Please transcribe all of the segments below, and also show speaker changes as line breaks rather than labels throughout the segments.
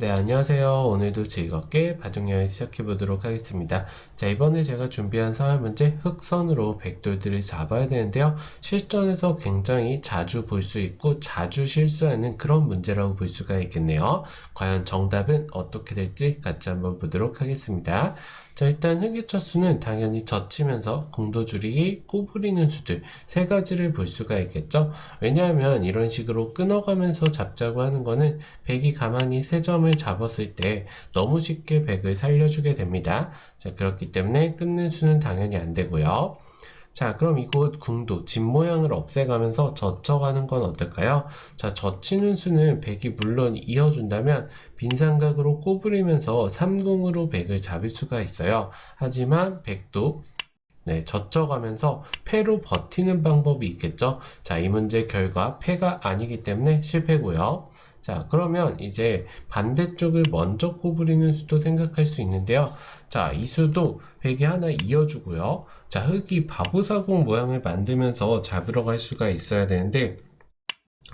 네, 안녕하세요. 오늘도 즐겁게 바둑여행 시작해 보도록 하겠습니다. 자, 이번에 제가 준비한 사활 문제 흑선으로 백돌들을 잡아야 되는데요. 실전에서 굉장히 자주 볼 수 있고 자주 실수하는 그런 문제라고 볼 수가 있겠네요. 과연 정답은 어떻게 될지 같이 한번 보도록 하겠습니다. 자, 일단 첫 수는 당연히 젖히면서 공도 줄이기, 꼬부리는 수들 세 가지를 볼 수가 있겠죠. 왜냐하면 이런 식으로 끊어가면서 잡자고 하는 거는 백이 가만히 세 점을 잡았을 때 너무 쉽게 백을 살려주게 됩니다. 자, 그렇기 때문에 끊는 수는 당연히 안 되고요. 자, 그럼 이곳 궁도 집 모양을 없애가면서 젖혀가는 건 어떨까요? 자, 젖히는 수는 백이 물론 이어준다면 빈삼각으로 꼬부리면서 삼궁으로 백을 잡을 수가 있어요. 하지만 백도 네, 젖혀가면서 패로 버티는 방법이 있겠죠. 자, 이 문제 결과 패가 아니기 때문에 실패고요. 자, 그러면 이제 반대쪽을 먼저 꼬부리는 수도 생각할 수 있는데요. 자, 이 수도 백이 하나 이어주고요. 자, 흙이 바보사공 모양을 만들면서 잡으러 갈 수가 있어야 되는데, 네,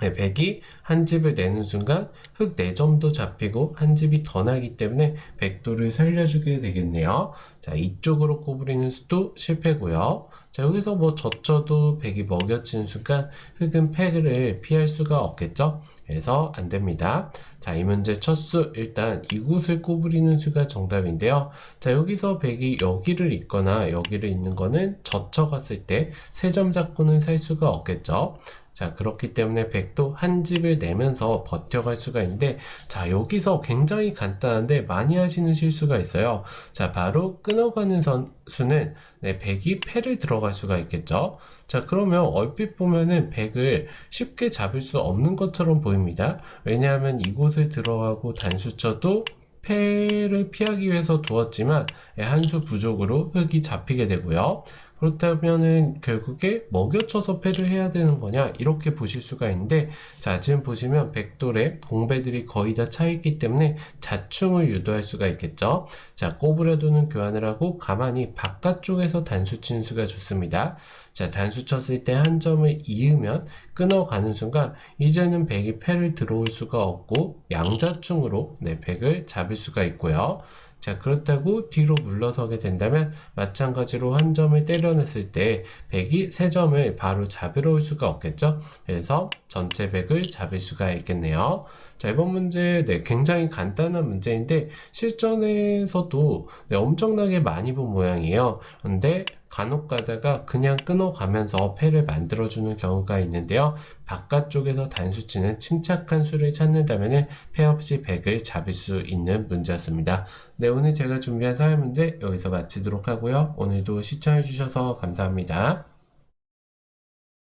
백이 한 집을 내는 순간 흙 4점도 잡히고 한 집이 더 나기 때문에 백도를 살려주게 되겠네요. 자, 이쪽으로 꼬부리는 수도 실패고요. 자, 여기서 뭐 젖혀도 백이 먹여치는 순간 흙은 패를 피할 수가 없겠죠? 그래서 안 됩니다. 자, 이 문제 첫 수, 일단 이곳을 꼬부리는 수가 정답인데요. 자, 여기서 백이 여기를 있거나 여기를 있는 거는 젖혀갔을 때 세 점 잡고는 살 수가 없겠죠. 자, 그렇기 때문에 백도 한 집을 내면서 버텨갈 수가 있는데, 자, 여기서 굉장히 간단한데 많이 하시는 실수가 있어요. 자, 바로 끊어가는 선 수는 네, 백이 패를 들어갈 수가 있겠죠. 자, 그러면 얼핏 보면은 백을 쉽게 잡을 수 없는 것처럼 보입니다. 왜냐하면 이곳을 들어가고 단수 쳐도 패를 피하기 위해서 두었지만 예, 한수 부족으로 흙이 잡히게 되고요. 그렇다면은 결국에 먹여쳐서 패를 해야 되는 거냐? 이렇게 보실 수가 있는데 자 지금 보시면 백돌에 공배들이 거의 다 차 있기 때문에 자충을 유도할 수가 있겠죠? 자 꼬부려두는 교환을 하고 가만히 바깥쪽에서 단수 치는 수가 좋습니다. 자 단수 쳤을 때 한 점을 이으면 끊어가는 순간 이제는 백이 패를 들어올 수가 없고 양자충으로 네 백을 잡을 수가 있고요 자, 그렇다고 뒤로 물러서게 된다면 마찬가지로 한 점을 때려냈을 때 백이 세 점을 바로 잡으러 올 수가 없겠죠? 그래서 전체 백을 잡을 수가 있겠네요. 자, 이번 문제, 네, 굉장히 간단한 문제인데 실전에서도 네, 엄청나게 많이 본 모양이에요. 근데 간혹 가다가 그냥 끊어가면서 패를 만들어주는 경우가 있는데요. 바깥쪽에서 단수치는 침착한 수를 찾는다면 패 없이 100을 잡을 수 있는 문제였습니다. 네, 오늘 제가 준비한 사회 문제 여기서 마치도록 하고요. 오늘도 시청해주셔서 감사합니다.